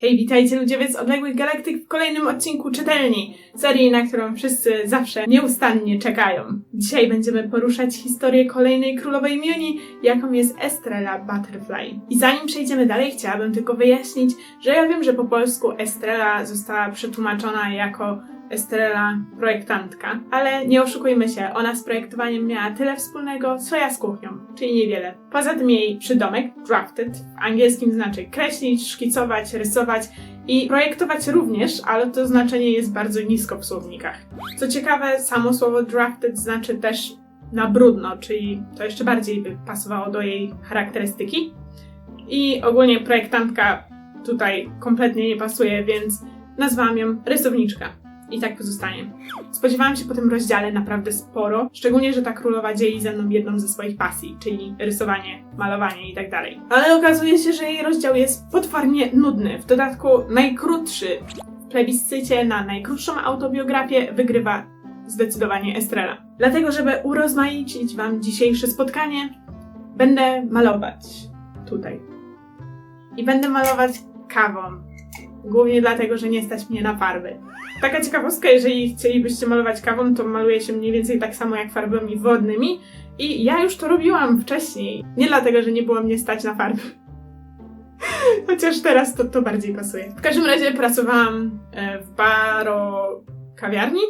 Hej, witajcie ludzie z odległych galaktyk w kolejnym odcinku Czytelni, serii, na którą wszyscy zawsze nieustannie czekają. Dzisiaj będziemy poruszać historię kolejnej królowej Miuni, jaką jest Estrella Butterfly. I zanim przejdziemy dalej, chciałabym tylko wyjaśnić, że ja wiem, że po polsku Estrella została przetłumaczona jako Estrella projektantka, ale nie oszukujmy się, ona z projektowaniem miała tyle wspólnego, co ja z kuchnią, czyli niewiele. Poza tym jej przydomek, drafted, w angielskim znaczy kreślić, szkicować, rysować i projektować również, ale to znaczenie jest bardzo nisko w słownikach. Co ciekawe, samo słowo drafted znaczy też na brudno, czyli to jeszcze bardziej by pasowało do jej charakterystyki. I ogólnie projektantka tutaj kompletnie nie pasuje, więc nazwałam ją rysowniczka. I tak pozostanie. Spodziewałam się po tym rozdziale naprawdę sporo, szczególnie, że ta królowa dzieli ze mną jedną ze swoich pasji, czyli rysowanie, malowanie i tak dalej. Ale okazuje się, że jej rozdział jest potwornie nudny, w dodatku najkrótszy. W plebiscycie na najkrótszą autobiografię wygrywa zdecydowanie Estrela. Dlatego, żeby urozmaicić Wam dzisiejsze spotkanie, będę malować tutaj. I będę malować kawą. Głównie dlatego, że nie stać mnie na farby. Taka ciekawostka, jeżeli chcielibyście malować kawą, to maluje się mniej więcej tak samo jak farbami wodnymi. I ja już to robiłam wcześniej. Nie dlatego, że nie było mnie stać na farby. Chociaż teraz to, to bardziej pasuje. W każdym razie pracowałam e, w baro kawiarni.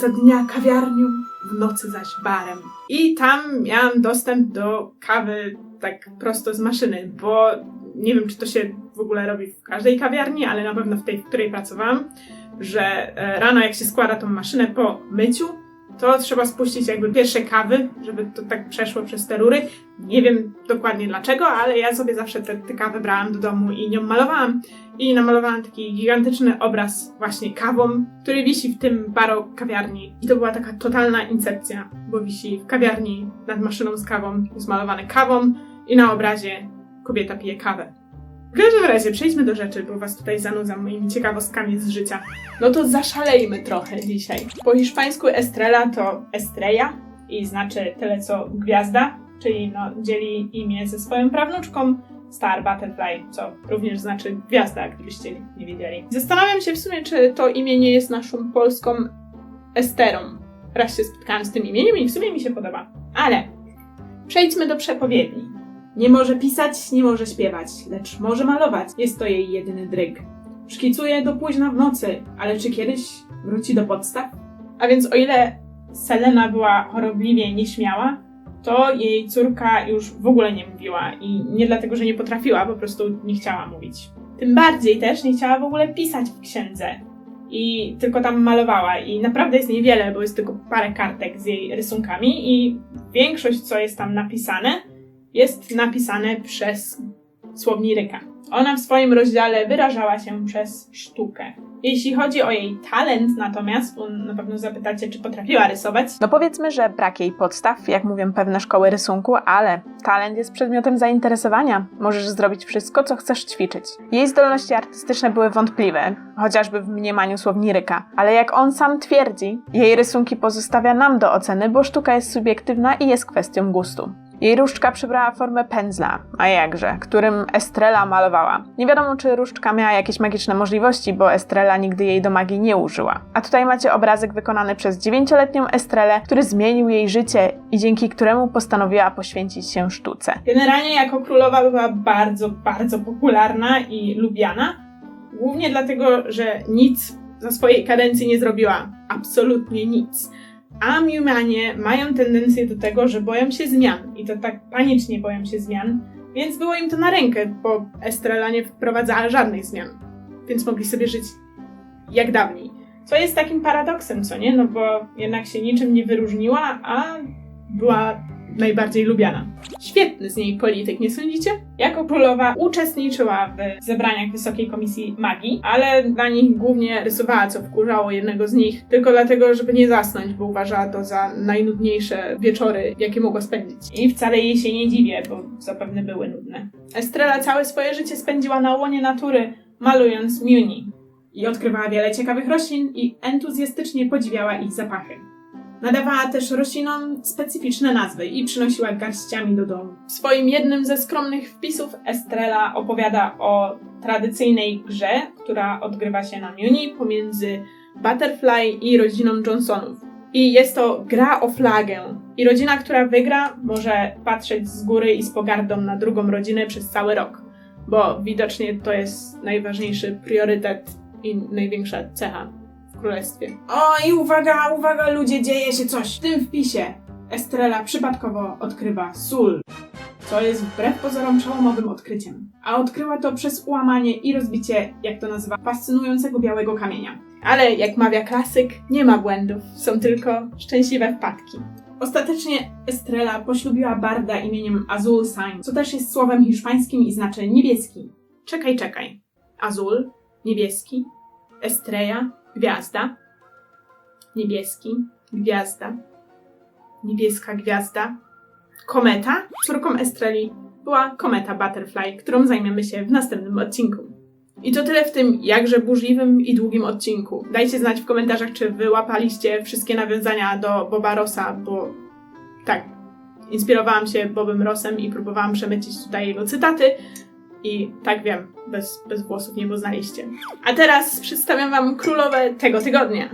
Za dnia kawiarnią, w nocy zaś barem. I tam miałam dostęp do kawy tak prosto z maszyny, bo nie wiem, czy to się w ogóle robi w każdej kawiarni, ale na pewno w tej, w której pracowałam, że e, rano jak się składa tą maszynę po myciu, to trzeba spuścić jakby pierwsze kawy, żeby to tak przeszło przez te rury. Nie wiem dokładnie dlaczego, ale ja sobie zawsze te, te kawy brałam do domu i nią malowałam. I namalowałam taki gigantyczny obraz właśnie kawą, który wisi w tym baro kawiarni. I to była taka totalna incepcja, bo wisi w kawiarni nad maszyną z kawą, jest malowane kawą i na obrazie kobieta pije kawę. W każdym razie przejdźmy do rzeczy, bo was tutaj zanudzam moimi ciekawostkami z życia. No to zaszalejmy trochę dzisiaj. Po hiszpańsku estrella to estrella i znaczy tyle co gwiazda, czyli no, dzieli imię ze swoją prawnuczką Star Butterfly, co również znaczy gwiazda, gdybyście nie wiedzieli. Zastanawiam się w sumie, czy to imię nie jest naszą polską Esterą. Raz się spotkałam z tym imieniem i w sumie mi się podoba. Ale przejdźmy do przepowiedni. Nie może pisać, nie może śpiewać, lecz może malować. Jest to jej jedyny dryg. Szkicuje do późna w nocy, ale czy kiedyś wróci do podstaw? A więc o ile Selena była chorobliwie nieśmiała, to jej córka już w ogóle nie mówiła i nie dlatego, że nie potrafiła, po prostu nie chciała mówić. Tym bardziej też nie chciała w ogóle pisać w księdze i tylko tam malowała i naprawdę jest niewiele, bo jest tylko parę kartek z jej rysunkami i większość, co jest tam napisane, jest napisane przez słowniryka. Ona w swoim rozdziale wyrażała się przez sztukę. Jeśli chodzi o jej talent natomiast, na pewno zapytacie, czy potrafiła rysować, No powiedzmy, że brak jej podstaw, jak mówią pewne szkoły rysunku, ale talent jest przedmiotem zainteresowania. Możesz zrobić wszystko, co chcesz ćwiczyć. Jej zdolności artystyczne były wątpliwe, chociażby w mniemaniu słowniryka, ale jak on sam twierdzi, jej rysunki pozostawia nam do oceny, bo sztuka jest subiektywna i jest kwestią gustu. Jej różdżka przybrała formę pędzla, a jakże, którym Estrella malowała. Nie wiadomo, czy różdżka miała jakieś magiczne możliwości, bo Estrella nigdy jej do magii nie użyła. A tutaj macie obrazek wykonany przez dziewięcioletnią Estrelę, który zmienił jej życie i dzięki któremu postanowiła poświęcić się sztuce. Generalnie jako królowa była bardzo, bardzo popularna i lubiana. Głównie dlatego, że nic za swojej kadencji nie zrobiła. Absolutnie nic. A Miumanie mają tendencję do tego, że boją się zmian. I to tak panicznie boją się zmian. Więc było im to na rękę, bo Estrella nie wprowadzała żadnych zmian. Więc mogli sobie żyć jak dawniej. Co jest takim paradoksem, co nie? No bo jednak się niczym nie wyróżniła, a była najbardziej lubiana. Świetny z niej polityk, nie sądzicie? Jako królowa uczestniczyła w zebraniach Wysokiej Komisji Magii, ale na nich głównie rysowała, co wkurzało jednego z nich, tylko dlatego, żeby nie zasnąć, bo uważała to za najnudniejsze wieczory, jakie mogła spędzić. I wcale jej się nie dziwię, bo zapewne były nudne. Estrella całe swoje życie spędziła na łonie natury, malując Muni. I odkrywała wiele ciekawych roślin i entuzjastycznie podziwiała ich zapachy. Nadawała też roślinom specyficzne nazwy i przynosiła garściami do domu. W swoim jednym ze skromnych wpisów Estrela opowiada o tradycyjnej grze, która odgrywa się na Muni pomiędzy Butterfly i rodziną Johnsonów. I jest to gra o flagę. I rodzina, która wygra, może patrzeć z góry i z pogardą na drugą rodzinę przez cały rok. Bo widocznie to jest najważniejszy priorytet i największa cecha królestwie. O i uwaga, uwaga ludzie, dzieje się coś. W tym wpisie Estrela przypadkowo odkrywa sól, co jest wbrew pozorom przełomowym odkryciem. A odkryła to przez ułamanie i rozbicie, jak to nazywa, fascynującego białego kamienia. Ale jak mawia klasyk, nie ma błędów, są tylko szczęśliwe wpadki. Ostatecznie Estrela poślubiła barda imieniem Azul Sign, co też jest słowem hiszpańskim i znaczy niebieski. Czekaj, czekaj. Azul, niebieski, Estrella, gwiazda, niebieski, gwiazda, niebieska gwiazda, kometa. Córką Estreli była kometa Butterfly, którą zajmiemy się w następnym odcinku. I to tyle w tym jakże burzliwym i długim odcinku. Dajcie znać w komentarzach, czy wyłapaliście wszystkie nawiązania do Boba Rossa, bo tak, inspirowałam się Bobem Rossem i próbowałam przemycić tutaj jego cytaty. I tak wiem, bez, bez włosów nie poznaliście. A teraz przedstawiam wam królowe tego tygodnia.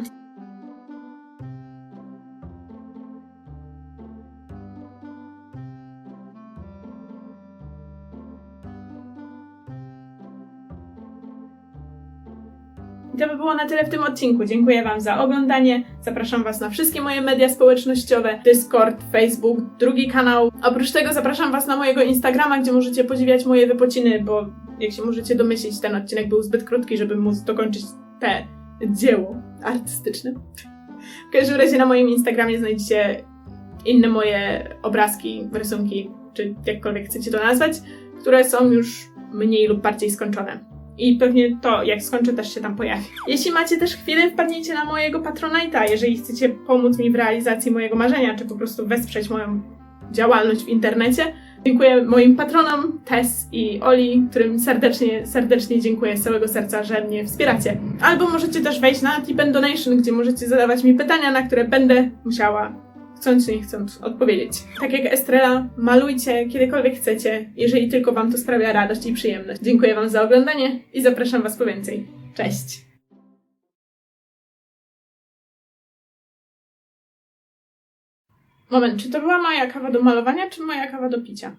I to by było na tyle w tym odcinku. Dziękuję Wam za oglądanie. Zapraszam Was na wszystkie moje media społecznościowe: Discord, Facebook, drugi kanał. Oprócz tego zapraszam Was na mojego Instagrama, gdzie możecie podziwiać moje wypociny, bo jak się możecie domyślić, ten odcinek był zbyt krótki, żeby móc dokończyć te dzieło artystyczne. W każdym razie na moim Instagramie znajdziecie inne moje obrazki, rysunki, czy jakkolwiek chcecie to nazwać, które są już mniej lub bardziej skończone. I pewnie to, jak skończę, też się tam pojawi. Jeśli macie też chwilę, wpadnijcie na mojego Patronite'a, jeżeli chcecie pomóc mi w realizacji mojego marzenia, czy po prostu wesprzeć moją działalność w internecie. Dziękuję moim patronom, Tess i Oli, którym serdecznie, serdecznie dziękuję z całego serca, że mnie wspieracie. Albo możecie też wejść na Tip Donation, gdzie możecie zadawać mi pytania, na które będę musiała chcąc nie chcąc odpowiedzieć. Tak jak Estrela, malujcie kiedykolwiek chcecie, jeżeli tylko Wam to sprawia radość i przyjemność. Dziękuję Wam za oglądanie i zapraszam Was po więcej. Cześć! Moment, czy to była moja kawa do malowania, czy moja kawa do picia?